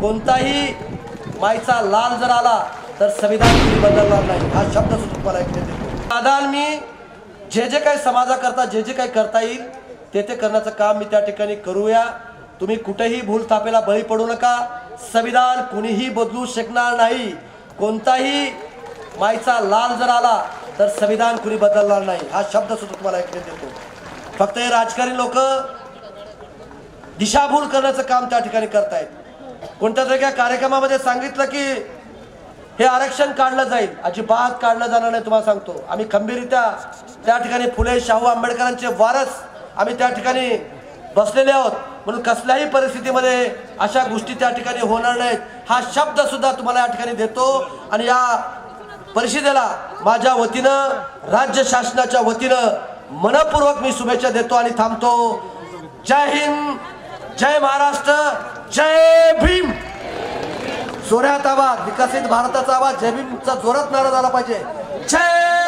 कोणताही माईचा लाल जर आला तर संविधान कुणी बदलणार नाही. हा शब्द तुम्हाला ऐकण्यात आदान मी जे जे काही समाजाकरता जे जे काही करता येईल ते ते करण्याचं काम मी त्या ठिकाणी करूया. तुम्ही कुठेही भूल थापेला बळी पडू नका. संविधान कुणीही बदलू शकणार नाही. कोणताही माईचा लाल जर आला तर संविधान कुणी बदलणार नाही. हा शब्द सुद्धा तुम्हाला ऐकले देतो फक्त हे राजकारणी लोक दिशाभूल करण्याचं काम त्या ठिकाणी करतायत. कोणत्या तरी एका कार्यक्रमामध्ये सांगितलं की हे आरक्षण काढलं जाईल. अजिबात काढलं जाणार नाही तुम्हाला सांगतो. आम्ही खंबीररित्या त्या ठिकाणी फुले शाहू आंबेडकरांचे वारस आम्ही त्या ठिकाणी बसलेले आहोत. म्हणून कसल्याही परिस्थितीमध्ये अशा गोष्टी त्या ठिकाणी होणार नाहीत. हा शब्द सुद्धा तुम्हाला या ठिकाणी देतो आणि या परिषदेला माझ्या वतीनं राज्य शासनाच्या वतीनं मनपूर्वक मी शुभेच्छा देतो आणि थांबतो. जय हिंद जय महाराष्ट्र जय जोरात आवाज विकसित भारताचा आवाज जय जोरात नारा झाला पाहिजे. जय